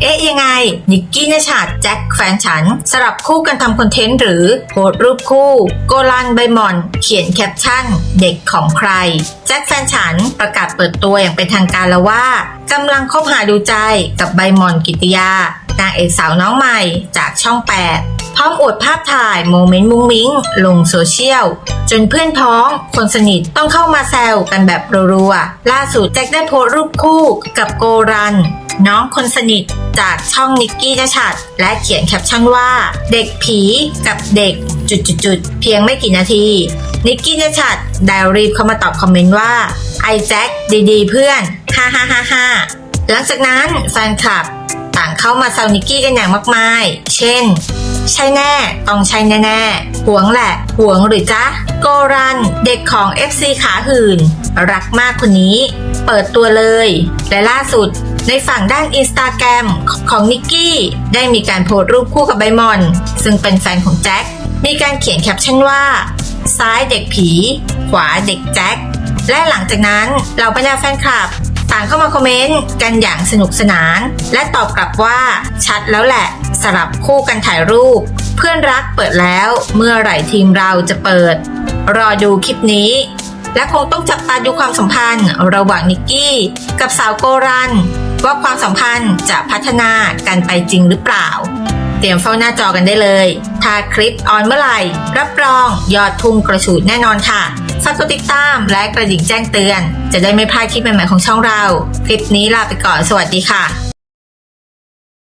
เอ๊ะยังไง นิกกี้นชาดแจ็คแฟนฉัน สลับคู่กันทำคอนเทนต์หรือโพสรูปคู่ โกลันใบหมอน เขียนแคปชั่น เด็กของใคร แจ็คแฟนฉันประกาศเปิดตัวอย่างเป็นทางการแล้วว่ากำลังคบหาดูใจกับใบหมอนกิติยา นางเอกสาวน้องใหม่จากช่อง 8 พร้อมอวดภาพถ่ายโมเมนต์มุ้งมิ้ง ลงโซเชียล จนเพื่อนพ้อง คนสนิทต้องเข้ามาแซวกันแบบรัวๆ ล่าสุดแจ็คได้โพสรูปคู่กับโกรัน น้องคนสนิทจากช่องนิกกี้จะชัด และเขียนแคปชั่นว่า เด็กผีกับเด็กจุดๆเพียงไม่กี่นาที นิกกี้จะชัดได้รีบเข้ามาตอบคอมเมนต์ว่าไอแจ็คดีๆ เพื่อนฮ่าฮ่าฮ่าฮ่าหลังจากนั้นแฟนคลับ เข้ามาแซวนิกกี้กันอย่างมากมาย เช่น ใช่แน่ ต้องใช่แน่ๆหวงแหละหวงหรือจ๊ะ โกรัน เด็กของ FC ขาหื่น รักมากคนนี้ เปิดตัวเลย และล่าสุดในฝั่งด้านอินสตาแกรมของนิกกี้ได้มีการโพสต์รูปคู่กับใบมอน ซึ่งเป็นแฟนของแจ็ค มีการเขียนแคปชั่นว่า ซ้ายเด็กผี ขวาเด็กแจ็ค และหลังจากนั้นเหล่าบรรดาแฟนคลับ ต่างเข้ามาคอมเมนต์กันอย่างสนุกสนาน และตอบกลับว่าชัดแล้วแหละสลับคู่กันถ่ายรูป เพื่อนรักเปิดแล้วเมื่อไหร่ทีมเราจะเปิด รอดูคลิปนี้ และคงต้องจับตาดูความสัมพันธ์ ระหว่างนิกกี้ กับสาวโกรัน ว่าความสัมพันธ์จะพัฒนากันไปจริงหรือเปล่า เตรียมเฝ้าหน้าจอกันได้เลย ถ้าคลิปออนเมื่อไหร่ รับรองยอดทุ่งกระฉูดแน่นอนค่ะ ฝากกดติดตามและกระดิ่งแจ้งเตือน จะได้ไม่พลาดคลิปใหม่ๆของช่องเรา คลิปนี้ลาไปก่อนสวัสดีค่ะ